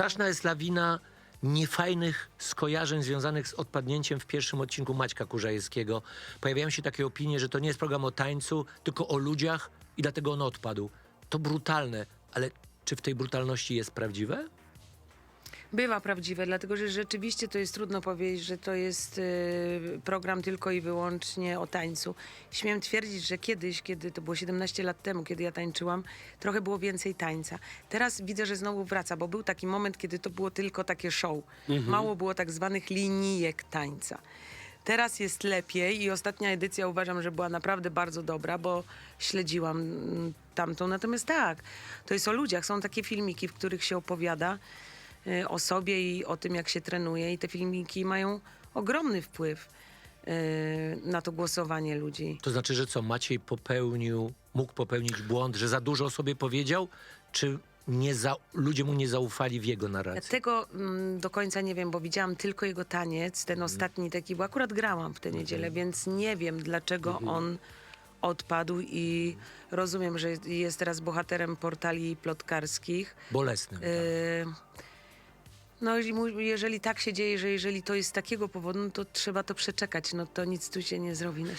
straszna jest lawina niefajnych skojarzeń związanych z odpadnięciem w pierwszym odcinku Maćka Kurzajewskiego. Pojawiają się takie opinie, że to nie jest program o tańcu, tylko o ludziach i dlatego on odpadł. To brutalne, ale czy w tej brutalności jest prawdziwe? Bywa prawdziwe, dlatego że rzeczywiście to jest trudno powiedzieć, że to jest y, program tylko i wyłącznie o tańcu. Śmiem twierdzić, że kiedyś, kiedy to było 17 lat temu, kiedy ja tańczyłam, trochę było więcej tańca. Teraz widzę, że znowu wraca, bo był taki moment, kiedy to było tylko takie show. Mało było tak zwanych linijek tańca. Teraz jest lepiej i ostatnia edycja uważam, że była naprawdę bardzo dobra, bo śledziłam mm, tamtą. Natomiast tak, to jest o ludziach. Są takie filmiki, w których się opowiada o sobie i o tym, jak się trenuje i te filmiki mają ogromny wpływ y, na to głosowanie ludzi. To znaczy, że co, Maciej popełnił, mógł popełnić błąd, że za dużo o sobie powiedział, czy nie za, ludzie mu nie zaufali w jego narracji? tego mm, do końca nie wiem, bo widziałam tylko jego taniec, ten ostatni taki, bo akurat grałam w tę niedzielę, więc nie wiem, dlaczego on odpadł i rozumiem, że jest teraz bohaterem portali plotkarskich. Bolesnym. tak. No, jeżeli jeżeli tak się dzieje, że jeżeli to jest z takiego powodu, no to trzeba to przeczekać. No to nic tu się nie zrobi. No,